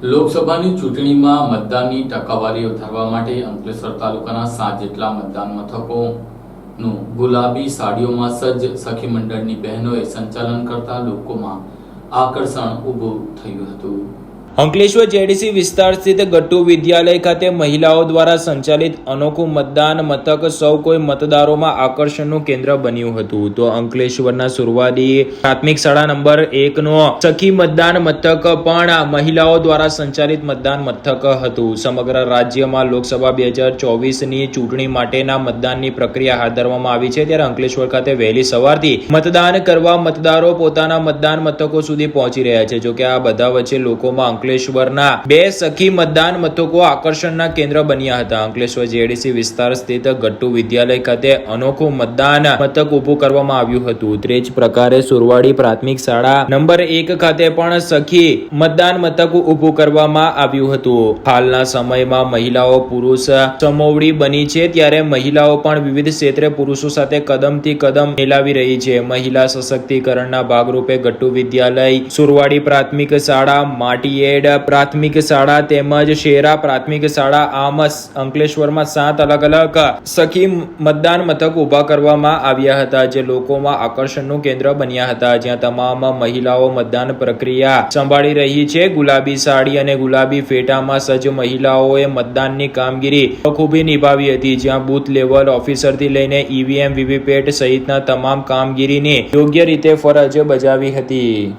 લોકસભાની ચૂંટણીમાં મતદાનની ટકાવારી વધારવા માટે અંકલેશ્વર તાલુકાના સાત જેટલા મતદાન મથકોનું ગુલાબી સાડીઓમાં સજ્જ સખી મંડળની બહેનોએ સંચાલન કરતા લોકોમાં આકર્ષણ ઊભું થયું હતું. અંકલેશ્વર જેડીસી વિસ્તાર સ્થિત ગટ્ટુ વિદ્યાલય ખાતે મહિલાઓ દ્વારા સંચાલિત અનોખું મતદાન મથક સૌ કોઈ મતદારોમાં આકર્ષણનું કેન્દ્ર બન્યું હતું. તો અંકલેશ્વરના સુરવાદી પ્રાથમિક શાળા નંબર એકનો સખી મતદાન મથક પણ મહિલાઓ દ્વારા સંચાલિત મતદાન મથક હતું. સમગ્ર રાજ્યમાં લોકસભા બે હજાર ચોવીસની ચૂંટણી માટેના મતદાનની પ્રક્રિયા હાથ ધરવામાં આવી છે. ત્યારે અંકલેશ્વર ખાતે વહેલી સવારથી મતદાન કરવા મતદારો પોતાના મતદાન મથકો સુધી પહોંચી રહ્યા છે. જોકે આ બધા વચ્ચે લોકોમાં અંકલેશ્વરના બે સખી મતદાન મથકો આકર્ષણના કેન્દ્ર બન્યા હતા. અંકલેશ્વર જેડીસી વિસ્તાર સ્થિત ગટ્ટુ વિદ્યાલય ખાતે અનોખું મતદાન મથક ઊભું કરવામાં આવ્યું હતું. તે જ પ્રકારે સુરવાડી પ્રાથમિક શાળા નંબર એક ખાતે પણ સખી મતદાન મથક ઊભું કરવામાં આવ્યું હતું. હાલના સમયમાં મહિલાઓ પુરુષ સમોવડી બની છે ત્યારે મહિલાઓ પણ વિવિધ ક્ષેત્રે પુરુષો સાથે કદમથી કદમ મિલાવી રહી છે. મહિલા સશક્તિકરણના ભાગરૂપે ગટ્ટુ વિદ્યાલય સુરવાડી પ્રાથમિક શાળા માટીએડ પ્રાથમિક શાળા તેમજ શેરા પ્રાથમિક શાળા આમ અંકલેશ્વરમાં સાત અલગ અલગ સખી મતદાન મથક ઊભા કરવામાં આવ્યા હતા, જે લોકોમાં આકર્ષણનું કેન્દ્ર બન્યા હતા. જ્યાં તમામ મહિલાઓ મતદાન પ્રક્રિયા સંભાળી રહી છે. ગુલાબી સાડી અને ગુલાબી ફેટામાં સજ્જ મહિલાઓએ મતદાનની કામગીરી બખૂબી નિભાવી હતી, જ્યાં બૂથ લેવલ ઓફિસરથી લઈને ઈવીએમ, વીવીપેટ સહિતના તમામ કામગીરીની યોગ્ય રીતે ફરજ બજાવી હતી.